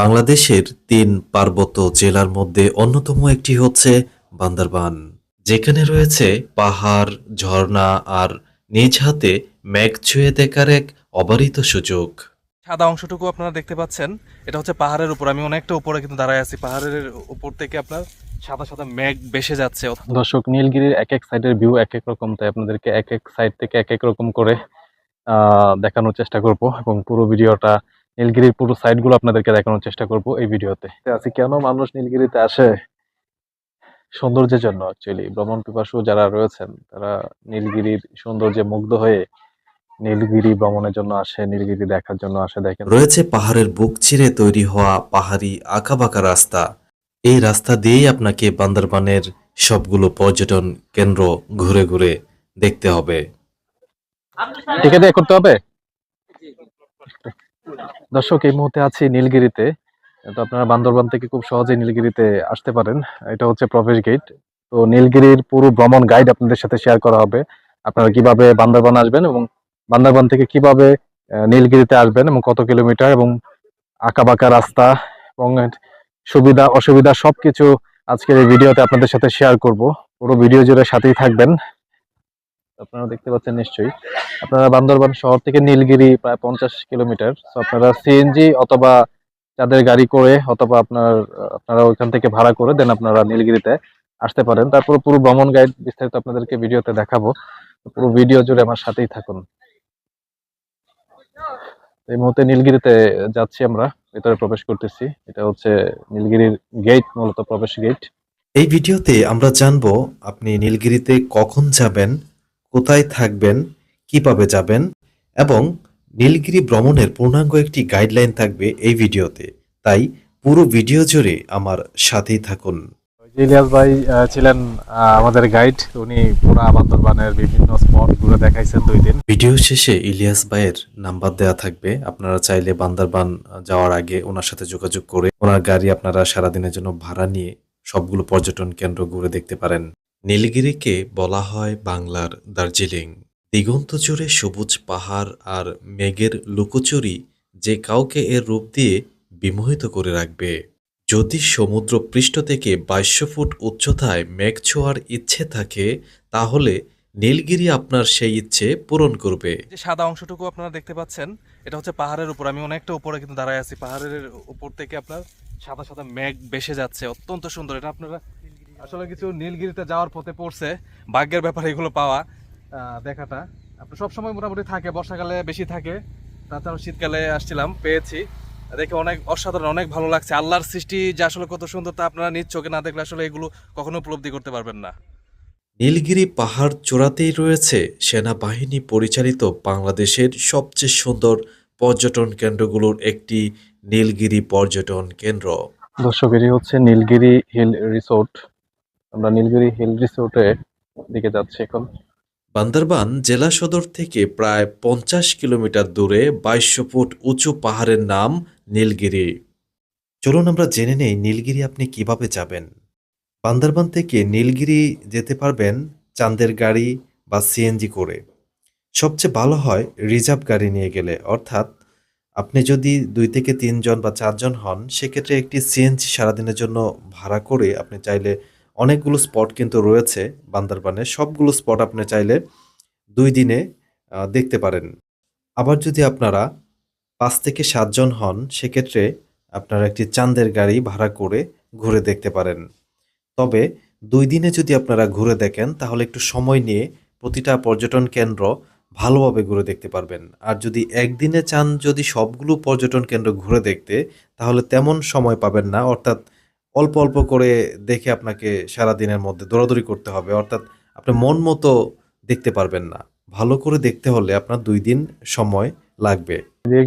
বাংলাদেশের তিন পার্বত্য জেলার মধ্যে অন্যতম একটি হচ্ছে বান্দরবান যেখানে রয়েছে পাহাড় ঝর্ণা আর নিজ হাতে মেঘ ছুঁয়ে দেখার এক অবারিত সুযোগ। সাদা অংশটুকু আপনারা দেখতে পাচ্ছেন এটা হচ্ছে পাহাড়ের উপর। আমি অনেকটা উপরে কিন্তু দাঁড়ায় আছি। পাহাড়ের উপর থেকে আপনার সাদা সাদা মেঘ ভেসে যাচ্ছে। দর্শক নীলগিরির এক এক সাইডের ভিউ এক এক রকম তাই আপনাদেরকে এক এক সাইড থেকে এক এক রকম করে আহ, দেখানোর চেষ্টা করব এবং পুরো ভিডিওটা নীলগিরির পুরো সাইডগুলো আপনাদেরকে দেখানোর চেষ্টা করব এই ভিডিওতে। আছি কেন মানুষ নীলগিরিতে আসে? সৌন্দর্যের জন্য অ্যাকচুয়ালি ভ্রমণ পিপাসু যারা রয়েছেন তারা নীলগিরির সৌন্দর্যে মুগ্ধ হয়ে নীলগিরি ভ্রমণের জন্য আসে নীলগিরি দেখার জন্য আসে দেখেন। রয়েছে পাহাড়ের বুক চিরে তৈরি হওয়া পাহাড়ি আঁকাবাঁকা রাস্তা। এই রাস্তা দিয়েই আপনাকে বান্দরবানের সবগুলো পর্যটন কেন্দ্র ঘুরে ঘুরে দেখতে হবে। টিকে দিয়ে করতে হবে? দর্শক, এই মুহূর্তে আছি নীলগিরিতে। তো আপনারা বান্দরবান থেকে খুব সহজেই নীলগিরিতে আসতে পারেন। এটা হচ্ছে প্রবেশ গেট তো নীলগিরির পুরো ভ্রমণ গাইড আপনাদের সাথে শেয়ার করা হবে। আপনারা কীভাবে বান্দরবান আসবেন এবং বান্দরবান থেকে কীভাবে নীলগিরিতে আসবেন এবং কত কিলোমিটার এবং আঁকাবাঁকা রাস্তা এবং সুবিধা, অসুবিধা সবকিছু আজকের এই ভিডিওতে আপনাদের সাথে শেয়ার করব। পুরো ভিডিও জুড়ে সাথেই থাকবেন। আপনারা দেখতে পাচ্ছেন নিশ্চয়ই। আপনারা বান্দরবান শহর থেকে নীলগিরি প্রায় পঞ্চাশ কিলোমিটার। আপনারা সিএনজি অথবা যাদের গাড়ি করে অথবা আপনার, আপনারা ওইখান থেকে ভাড়া করে দেন আপনারা নীলগিরিতে আসতে পারেন। তারপর পুরো ভ্রমণ গাইড বিস্তারিত আপনাদেরকে ভিডিওতে দেখাবো। পুরো ভিডিও জুড়ে আমার সাথেই থাকুন। এই মুহূর্তে নীলগিরিতে যাচ্ছি আমরা। ভেতরে প্রবেশ করতেছি। এটা হচ্ছে নীলগিরির গেট মূলত প্রবেশ গেট এই ভিডিওতে আমরা জানব আপনি নীলগিরিতে কখন যাবেন কোথায় থাকবেন কীভাবে যাবেন এবং নীলগিরি ভ্রমণের পূর্ণাঙ্গ একটি গাইডলাইন থাকবে এই ভিডিওতে। তাই পুরো ভিডিও জুড়ে আমার সাথেই থাকুন। ইলিয়াস ভাই ছিলেন আমাদের গাইড উনি পুরা বান্দরবানের বিভিন্ন স্পট ঘুরে দেখাইছেন দুই দিন। ভিডিও শেষে ইলিয়াস ভাইয়ের নাম্বার দেওয়া থাকবে। আপনারা চাইলে বান্দরবান যাওয়ার আগে ওনার সাথে যোগাযোগ করে ওনার গাড়ি আপনারা সারাদিনের জন্য ভাড়া নিয়ে সবগুলো পর্যটন কেন্দ্র ঘুরে দেখতে পারেন। নীলগিরিকে বলা হয় বাংলার দার্জিলিং। দিগন্ত জুড়ে সবুজ পাহাড় আর মেঘের লুকোচুরি যে কাউকে এর রূপ দিয়ে বিমোহিত করে রাখবে। যদি সমুদ্র পৃষ্ঠ থেকে বাইশশো ফুট উচ্চতায় মেঘ ছোঁয়ার ইচ্ছে থাকে, তাহলে নীলগিরি আপনার সেই ইচ্ছে পূরণ করবে। যে সাদা অংশটুকু আপনারা দেখতে পাচ্ছেন, এটা হচ্ছে পাহাড়ের উপর। আমি অনেকটা উপরে কিন্তু দাঁড়ায় আছি। পাহাড়ের উপর থেকে আপনার সাদা সাদা মেঘ ভেসে যাচ্ছে। অত্যন্ত সুন্দর। এটা আপনারা আসলে কিছু নীলগিরিতে যাওয়ার পথে পড়ছে। ভাগ্যের ব্যাপারে এগুলো পাওয়া দেখাটা। আপনার সবসময় মোটামুটি থাকে বর্ষাকালে বেশি থাকে। তাছাড়া শীতকালে আসছিলাম পেয়েছি। দেখে অনেক অসাধারণ অনেক ভালো লাগছে। আল্লাহর সৃষ্টি যে আসলে কত সুন্দর তা আপনারা নিজ চোখে না দেখলে আসলে এগুলো কখনো উপলব্ধি করতে পারবেন না। নীলগিরি পাহাড় চূড়াতেই রয়েছে। সেনাবাহিনী পরিচালিত বাংলাদেশের সবচেয়ে সুন্দর পর্যটন কেন্দ্রগুলোর একটি নীলগিরি পর্যটন কেন্দ্র। দর্শক এটি হচ্ছে নীলগিরি হিল রিসোর্ট। আমরা নীলগিরি হিল রিসোর্টে দিকে যাচ্ছি এখন। বান্দরবান জেলা সদর থেকে প্রায় পঞ্চাশ কিলোমিটার দূরে বাইশশো ফুট উঁচু পাহাড়ের নাম নীলগিরি। চলুন আমরা জেনে নেই নীলগিরি আপনি কীভাবে যাবেন। বান্দরবান থেকে নীলগিরি যেতে পারবেন চাঁদের গাড়ি বা সিএনজি করে। সবচেয়ে ভালো হয় রিজার্ভ গাড়ি নিয়ে গেলে, অর্থাৎ আপনি যদি দুই থেকে তিনজন বা চারজন হন, সেক্ষেত্রে একটি সিএনজি সারাদিনের জন্য ভাড়া করে আপনি চাইলে অনেকগুলো স্পট কিন্তু রয়েছে বান্দরবানে। সবগুলো স্পট আপনি চাইলে দুই দিনে দেখতে পারেন। আবার যদি আপনারা পাঁচ থেকে সাতজন হন, সেক্ষেত্রে আপনারা একটি চাঁদের গাড়ি ভাড়া করে ঘুরে দেখতে পারেন। তবে দুই দিনে যদি আপনারা ঘুরে দেখেন, তাহলে একটু সময় নিয়ে প্রতিটা পর্যটন কেন্দ্র ভালোভাবে ঘুরে দেখতে পারবেন। আর যদি একদিনে চান যদি সবগুলো পর্যটন কেন্দ্র ঘুরে দেখতে, তাহলে তেমন সময় পাবেন না। অর্থাৎ অল্প অল্প করে দেখে আপনাকে সারা দিনের মধ্যে দৌড়াদৌড়ি করতে হবে। অর্থাৎ আপনি মন মতো দেখতে পারবেন না। ভালো করে দেখতে হলে আপনার দুই দিন সময় লাগবে।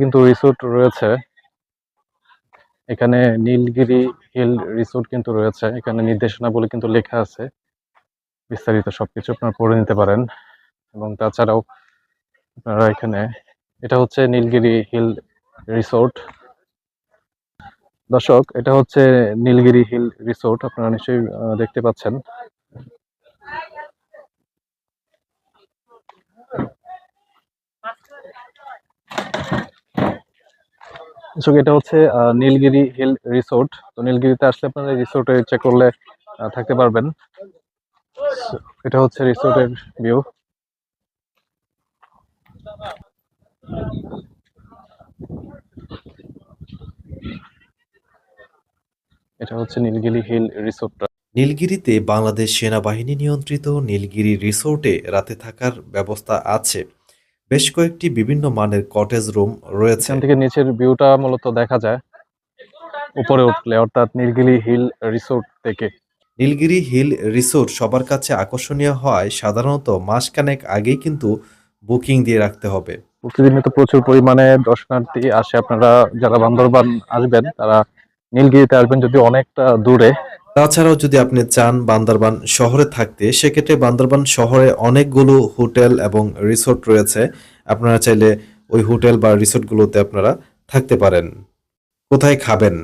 কিন্তু রিসোর্ট রয়েছে। এখানে নীলগিরি হিল রিসোর্ট কিন্তু রয়েছে। এখানে নির্দেশনা বলে কিন্তু লেখা আছে। বিস্তারিত সবকিছু আপনারা পড়ে নিতে পারেন। এবং তাছাড়াও আপনারা এখানে, এটা হচ্ছে নীলগিরি হিল রিসোর্ট দর্শক, এটা হচ্ছে নীলগিরি হিল রিসোর্ট, আপনারা নিশ্চয়ই দেখতে পাচ্ছেন। এটা হচ্ছে নীলগিরি হিল রিসোর্ট। তো নীলগিরিতে আসলে আপনারা রিসোর্টে ইচ্ছা করলে থাকতে পারবেন। এটা হচ্ছে রিসোর্টের ভিউ এটা হচ্ছে নীলগিরি হিল রিসোর্টটা নীলগিরিতে বাংলাদেশ সেনাবাহিনী নিয়ন্ত্রিত নীলগিরি রিসোর্টে রাতে থাকার ব্যবস্থা আছে। বেশ কয়েকটি বিভিন্ন মানের কটেজ রুম রয়েছে। এখান থেকে নিচের ভিউটা মূলত দেখা যায়। উপরে উঠলে অর্থাৎ নীলগিরি হিল রিসোর্ট থেকে। নীলগিরি হিল রিসোর্ট সবার কাছে আকর্ষণীয় হয় সাধারণত মাসখানেক আগেই কিন্তু বুকিং দিয়ে রাখতে হবে। প্রতিদিনে তো প্রচুর পরিমাণে দর্শনার্থী আসে। আপনারা যারা বান্দরবান আসবেন তারা নীলগিরিতে আসবেন যদি অনেকটা দূরে। তাছাড়াও যদি আপনি চান বান্দরবান শহরে থাকতে সেক্ষেত্রে বান্দরবান শহরে অনেকগুলো হোটেল এবং রিসোর্ট রয়েছে। আপনারা চাইলে ওই হোটেল বা রিসোর্টগুলোতে আপনারা থাকতে পারেন। কোথায় খাবেন?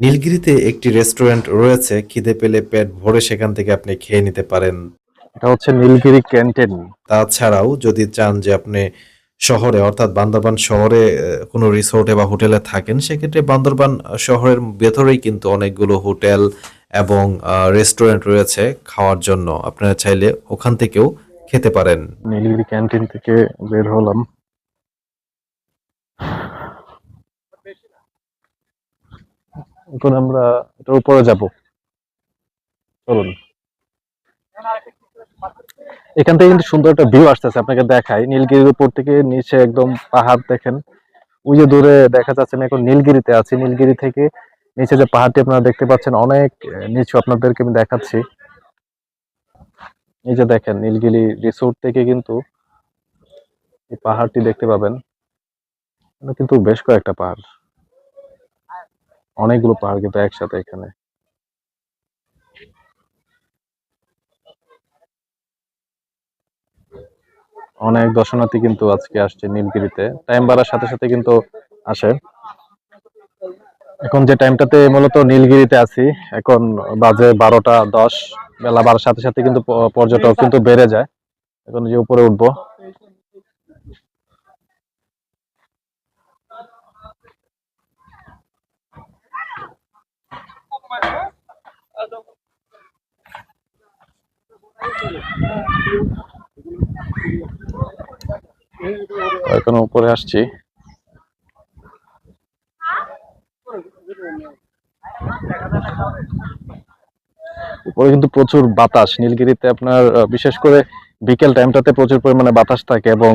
নীলগিরিতে একটি রেস্টুরেন্ট রয়েছে খিদে পেলে পেট ভরে সেখান থেকে আপনি খেয়ে নিতে পারেন। এটা হচ্ছে নীলগিরি ক্যান্টিন। তাছাড়াও যদি চান যে আপনি শহরে, অর্থাৎ বান্দরবান শহরে কোনো রিসোর্টে বা হোটেলে থাকেন, সেক্ষেত্রে বান্দরবান শহরের ভেতরেই কিন্তু অনেকগুলো হোটেল এবং রেস্টুরেন্ট রয়েছে খাওয়ার জন্য। আপনারা চাইলে ওখান থেকেও খেতে পারেন। নীলগিরি ক্যান্টিন থেকে বের হলাম। এখন আমরা এটার উপরে যাব। চলুন। এখান থেকে কিন্তু সুন্দর একটা ভিউ আসতেছে, আপনাকে দেখাই। নীলগিরির উপর থেকে নিচে একদম পাহাড় দেখেন। ওই যে দূরে দেখা যাচ্ছে আমি এখন নীলগিরিতে আছি। নীলগিরি থেকে নিচে যে পাহাড়টি আপনারা দেখতে পাচ্ছেন, অনেক নিচু আপনাদেরকে আমি দেখাচ্ছি। এই যে দেখেন, নীলগিরি রিসোর্ট থেকে কিন্তু এই পাহাড়টি দেখতে পাবেন। কিন্তু বেশ কয়েকটা পাহাড়। অনেকগুলো পাহাড় কিন্তু একসাথে এখানে। অনেক দর্শনার্থী কিন্তু আজকে আসছে নীলগিরিতে। টাইম বাড়ার সাথে সাথে কিন্তু আসে। এখন যে টাইমটাতে মূলত নীলগিরিতে আছি, এখন বাজে বারোটা দশ, বেলা বাড়ার সাথে সাথে কিন্তু পর্যটক কিন্তু বেড়ে যায়। এখন যে উপরে উঠবো। এখন উপরে আসছি। উপরে কিন্তু প্রচুর বাতাস। নীলগিরিতে আপনার বিশেষ করে বিকেল টাইমটাতে প্রচুর পরিমাণে বাতাস থাকে এবং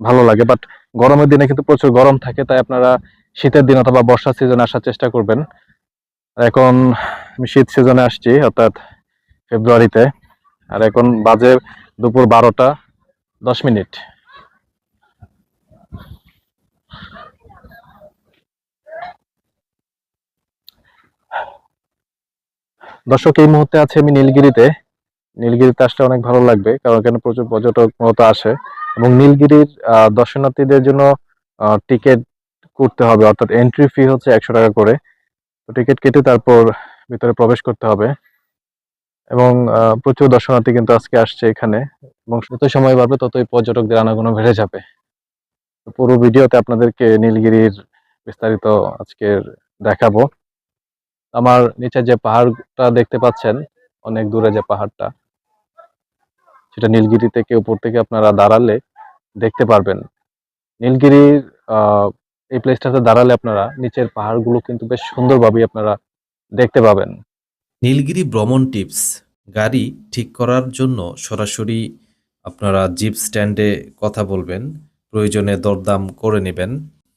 ভালো লাগে। বাট গরমের দিনে কিন্তু প্রচুর গরম থাকে, তাই আপনারা শীতের দিন অথবা বর্ষা সিজনে আসার চেষ্টা করবেন। এখন শীত সিজনে আসছি, অর্থাৎ ফেব্রুয়ারিতে আর এখন বাজে দুপুর বারোটা, দশ মিনিট। দর্শক, এই মুহূর্তে আছে আমি নীলগিরিতে। নীলগিরিতে আসলে অনেক ভালো লাগবে, কারণ এখানে প্রচুর পর্যটক মূলত আসে। এবং নীলগিরির দর্শনার্থীদের জন্য টিকিট করতে হবে, অর্থাৎ এন্ট্রি ফি হচ্ছে একশো টাকা করে। টিকিট কেটে তারপর ভিতরে প্রবেশ করতে হবে। এবং প্রচুর দর্শনার্থী কিন্তু আজকে আসছে এখানে এবং যত সময় বাড়বে ততই পর্যটকদের আনাগোনা বেড়ে যাবে। পুরো ভিডিওতে আপনাদেরকে নীলগিরির বিস্তারিত আজকে দেখাবো। আমার নিচে যে পাহাড়টা দেখতে পাচ্ছেন, অনেক দূরে যে পাহাড়টা, সেটা নীলগিরি থেকে উপর থেকে আপনারা দাঁড়ালে দেখতে পারবেন। নীলগিরির এই প্লেসটাতে দাঁড়ালে আপনারা নিচের পাহাড়গুলো কিন্তু বেশ সুন্দরভাবে আপনারা দেখতে পাবেন। নীলগিরি ভ্রমণ টিপস গাড়ি ঠিক করার জন্য সরাসরি আপনারা জিপ স্ট্যান্ডে কথা বলবেন, প্রয়োজনে দরদাম করে নেবেন।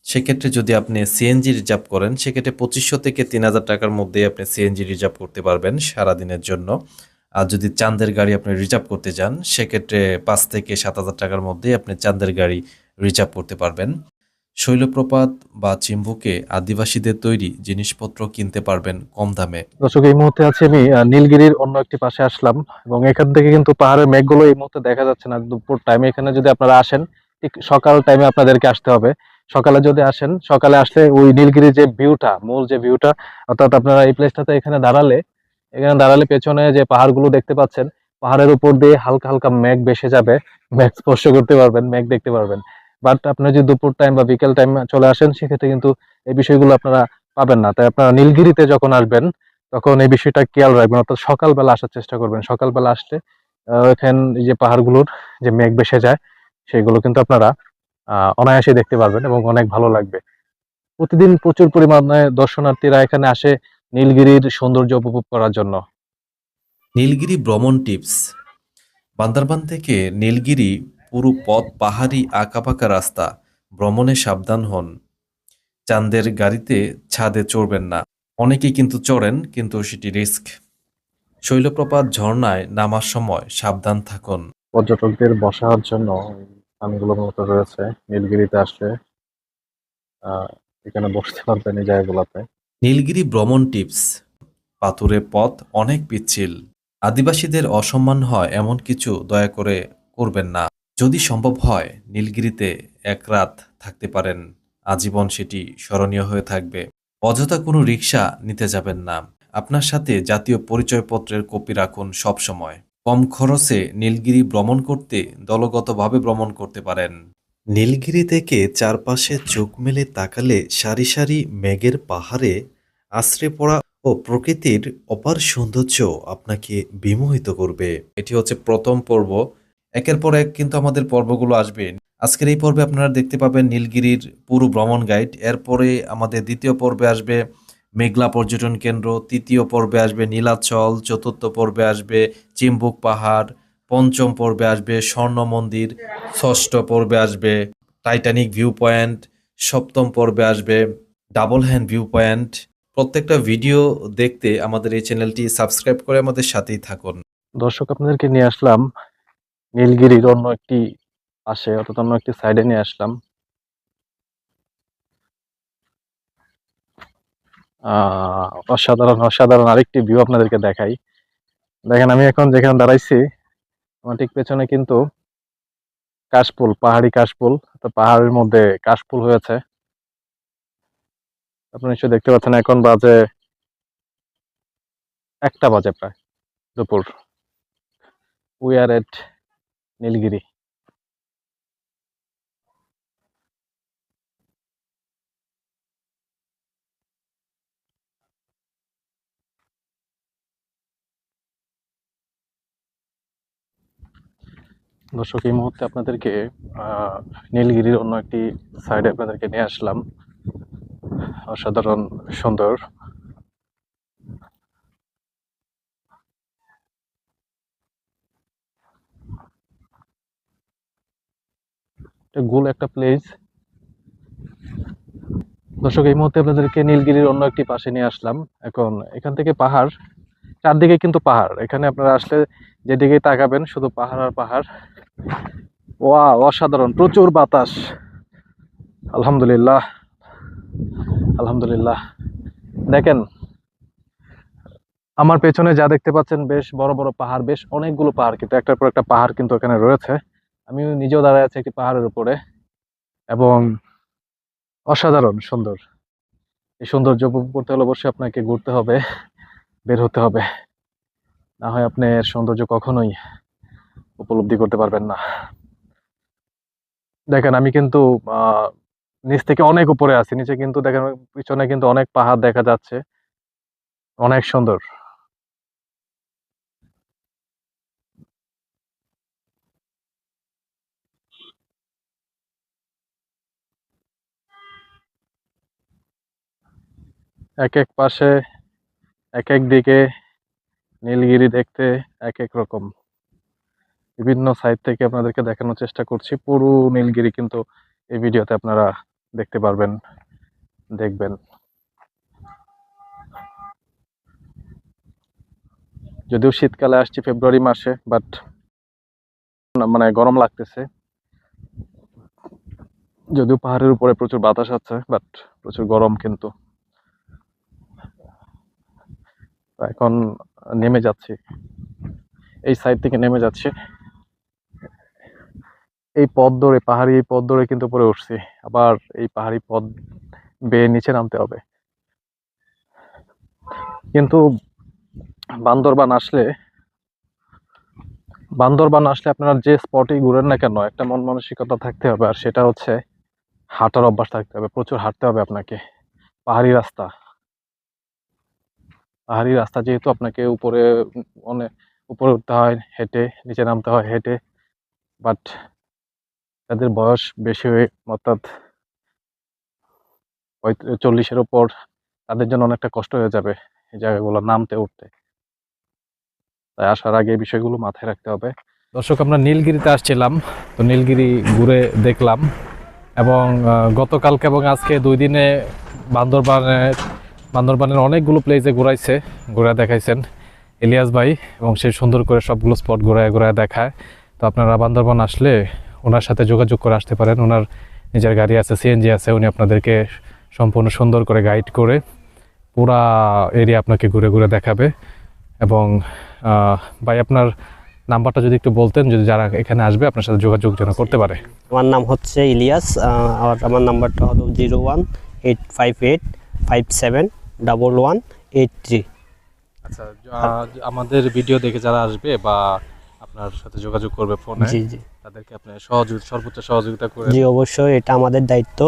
সেক্ষেত্রে যদি আপনি সিএনজি রিজার্ভ করেন, সেক্ষেত্রে পঁচিশশো থেকে তিন হাজার টাকার মধ্যে আপনি সিএনজি রিজার্ভ করতে পারবেন সারাদিনের জন্য। আর যদি চাঁদের গাড়ি আপনি রিজার্ভ করতে যান সেক্ষেত্রে পাঁচ থেকে সাত হাজার টাকার মধ্যে আপনি চাঁদের গাড়ি রিজার্ভ করতে পারবেন। শৈলপ্রপাত বা চিম্বুকে আদিবাসীদের তৈরি জিনিসপত্র কিনতে পারবেন কম দামে। দর্শক, এই মুহূর্তে আছি আমি নীলগিরির অন্য একটি পাশে আসলাম এবং এখান থেকে কিন্তু পাহাড়ের মেঘগুলো এই মুহূর্তে দেখা যাচ্ছে না। দুপুর টাইমে এখানে যদি আপনারা আসেন, ঠিক সকাল টাইমে আপনাদেরকে আসতে হবে। সকালে যদি আসেন, সকালে আসলে ওই নীলগিরির যে ভিউটা মূল যে ভিউটা অর্থাৎ আপনারা এই প্লেসটাতে এখানে দাঁড়ালে এখানে দাঁড়ালে পেছনে যে পাহাড়গুলো দেখতে পাচ্ছেন, পাহাড়ের উপর দিয়ে হালকা হালকা মেঘ ভেসে যাবে। মেঘ স্পর্শ করতে পারবেন, মেঘ দেখতে পারবেন। বাট আপনি যদি দুপুর টাইম বা বিকেল টাইম চলে আসেন, সেক্ষেত্রে কিন্তু এই বিষয়গুলো আপনারা পাবেন না। তাই আপনারা নীলগিরিতে যখন আসবেন, তখন এই বিষয়টা খেয়াল রাখবেন। অর্থাৎ সকালবেলা আসার চেষ্টা করবেন। সকালবেলা আসলে এখান যে পাহাড়গুলোর যে মেঘ ভেসে যায়, সেগুলো কিন্তু আপনারা অনায়াসে দেখতে পারবেন এবং অনেক ভালো লাগবে। প্রতিদিন প্রচুর পরিমাণে দর্শনার্থীরা এখানে আসে নীলগিরির সৌন্দর্য উপভোগ করার জন্য। নীলগিরি ভ্রমণ টিপস। বান্দরবান থেকে নীলগিরি পুরো পথ পাহাড়ি আঁকাবাঁকা রাস্তা ভ্রমণে সাবধান হন। চাঁদের গাড়িতে ছাদে চড়বেন না। অনেকে কিন্তু চড়েন কিন্তু সেটি রিস্ক। শৈলপ্রপাত ঝর্ণায় নামার সময় সাবধান থাকুন। পর্যটকদের বসার জন্য স্থানগুলো মূলত রয়েছে। নীলগিরিতে আসলে এখানে বসতে পারবেন এই জায়গাগুলোতে। নীলগিরি ভ্রমণ টিপস। পাথুরে পথ অনেক পিচ্ছিল। আদিবাসীদের অসম্মান হয় এমন কিছু দয়া করে করবেন না। যদি সম্ভব হয় নীলগিরিতে এক রাত থাকতে পারেন। আজীবন সেটি স্মরণীয় হয়ে থাকবে। অযথা কোনো রিক্সা নিতে যাবেন না। আপনার সাথে জাতীয় পরিচয়পত্রের কপি রাখুন সব সময়। কম খরচে নীলগিরি ভ্রমণ করতে দলগতভাবে ভ্রমণ করতে পারেন। নীলগিরি থেকে চারপাশে চোখ মেলে তাকালে সারি সারি মেঘের পাহাড়ে আশ্রে পড়া ও প্রকৃতির অপার সৌন্দর্য আপনাকে বিমোহিত করবে। এটি হচ্ছে প্রথম পর্ব। একের পর এক কিন্তু আমাদের পর্বগুলো আসবে। আজকের এই পর্বে আপনারা দেখতে পাবেন নীলগিরির পুরো ভ্রমণ গাইড এরপরে আমাদের দ্বিতীয় পর্বে আসবে মেঘলা পর্যটন কেন্দ্র, তৃতীয় পর্বে আসবে নীলাচল, চতুর্থ পর্বে আসবে চিম্বুক পাহাড়, পঞ্চম পর্বে আসবে স্বর্ণ মন্দির, ষষ্ঠ পর্বে আসবে টাইটানিক ভিউ পয়েন্ট সপ্তম পর্বে আসবে ডাবল হ্যান্ড ভিউ পয়েন্ট প্রত্যেকটা ভিডিও দেখতে আমাদের এই চ্যানেলটি সাবস্ক্রাইব করে আমাদের সাথেই থাকুন। দর্শক, আপনাদেরকে নিয়ে আসলাম নীলগিরির অন্য একটি পাশে অর্থাৎ অন্য একটি সাইডে নিয়ে আসলাম। অসাধারণ অসাধারণ আরেকটি ভিউ আপনাদেরকে দেখাই। দেখেন, আমি এখন যেখানে দাঁড়াইছি, আমার ঠিক পেছনে কিন্তু কাশফুল, পাহাড়ি কাশফুল। তো পাহাড়ের মধ্যে কাশফুল হয়েছে। আপনি নিশ্চয়ই দেখতে পাচ্ছেন, এখন বাজে একটা বাজে প্রায়, দুপুর। We are at Nilgiri. দর্শক এই মুহূর্তে আপনাদেরকে নীলগিরির অন্য একটি সাইডে আপনাদেরকে নিয়ে আসলাম। অসাধারণ সুন্দর গোল একটা প্লেস দর্শক, এই মুহূর্তে আপনাদেরকে নীলগিরির অন্য একটি পাশে নিয়ে আসলাম। এখন এখান থেকে পাহাড়, চারদিকে কিন্তু পাহাড়। এখানে আপনারা আসলে যেদিকে তাকাবেন, শুধু পাহাড় আর পাহাড়। ওয়া অসাধারণ, প্রচুর বাতাস। আলহামদুলিল্লাহ আলহামদুলিল্লাহ। দেখেন, আমার পেছনে যা দেখতে পাচ্ছেন, বেশ বড় বড় পাহাড়, বেশ অনেকগুলো পাহাড়, কিন্তু একটার পর একটা পাহাড় কিন্তু এখানে রয়েছে। আমি নিজেও দাঁড়ায় আছি একটি পাহাড়ের উপরে। এবং অসাধারণ, সুন্দর। এই সৌন্দর্য উপভোগ করতে হলে অবশ্যই আপনাকে ঘুরতে হবে, বের হতে হবে। না হয় আপনি এর সৌন্দর্য কখনোই উপলব্ধি করতে পারবেন না। দেখেন, আমি কিন্তু নিচ থেকে অনেক উপরে আছি। নিচে কিন্তু, দেখেন, পিছনে কিন্তু অনেক পাহাড় দেখা যাচ্ছে। অনেক সুন্দর। এক এক পাশে এক এক দিকে নীলগিরি দেখতে এক এক রকম। বিভিন্ন সাইড থেকে আপনাদেরকে দেখানোর চেষ্টা করছি। পুরো নীলগিরি কিন্তু এই ভিডিওতে আপনারা দেখতে পারবেন, দেখবেন। যদিও শীতকালে আসছি ফেব্রুয়ারি মাসে বাট মানে গরম লাগতেছে। যদিও পাহাড়ের উপরে প্রচুর বাতাস আছে বাট প্রচুর গরম কিন্তু তো এখন নেমে যাচ্ছি। এই সাইড থেকে নেমে যাচ্ছি। এই পথ ধরে, পাহাড়ি পথ ধরে কিন্তু উপরে উঠছি। আবার এই পাহাড়ি পথ বেয়ে নিচে নামতে হবে। কিন্তু বান্দরবান আসলে বান্দরবান আসলে আপনারা যে স্পটেই ঘুরেন না কেন, একটা মন মানসিকতা থাকতে হবে। আর সেটা হচ্ছে হাঁটার অভ্যাস থাকতে হবে। প্রচুর হাঁটতে হবে আপনাকে। পাহাড়ি রাস্তা। পাহাড়ি রাস্তা যেহেতু আপনাকে উপরে অনেক উপরে উঠতে হয়, হেঁটে, নিচে নামতে হয়, হেঁটে। বাট তাদের বয়স বেশি হয়ে, অর্থাৎ চল্লিশের উপর, তাদের জন্য অনেকটা কষ্ট হয়ে যাবে এই জায়গাগুলো নামতে, উঠতে। তাই আসার আগে এই বিষয়গুলো মাথায় রাখতে হবে। দর্শক, আমরা নীলগিরিতে আসছিলাম, তো নীলগিরি ঘুরে দেখলাম। এবং গতকালকে এবং আজকে দুই দিনে বান্দরবানে বান্দরবানের অনেকগুলো প্লেসে ঘুরাইছে, ঘুরে দেখাইছেন ইলিয়াস ভাই এবং সে সুন্দর করে সবগুলো স্পট ঘুরায় ঘুরায় দেখায়। তো আপনারা বান্দরবান আসলে ওনার সাথে যোগাযোগ করে আসতে পারেন। ওনার নিজের গাড়ি আছে সিএনজি আছে, উনি আপনাদেরকে সম্পূর্ণ সুন্দর করে গাইড করে পুরা এরিয়া আপনাকে ঘুরে ঘুরে দেখাবে। এবং ভাই, আপনার নাম্বারটা যদি একটু বলতেন, যদি যারা এখানে আসবে, আপনার সাথে যোগাযোগ যেন করতে পারে। আমার নাম হচ্ছে ইলিয়াস আর আমার নাম্বারটা হলো zero one eight five eight five seven double one eight three আচ্ছা আমাদের ভিডিও দেখে যারা আসবে বা আপনার সাথে যোগাযোগ করবে ফোনে জি জি। তাদেরকে আপনি সহযোগিতা সর্বোচ্চ সহযোগিতা করে জি অবশ্যই এটা আমাদের দায়িত্ব।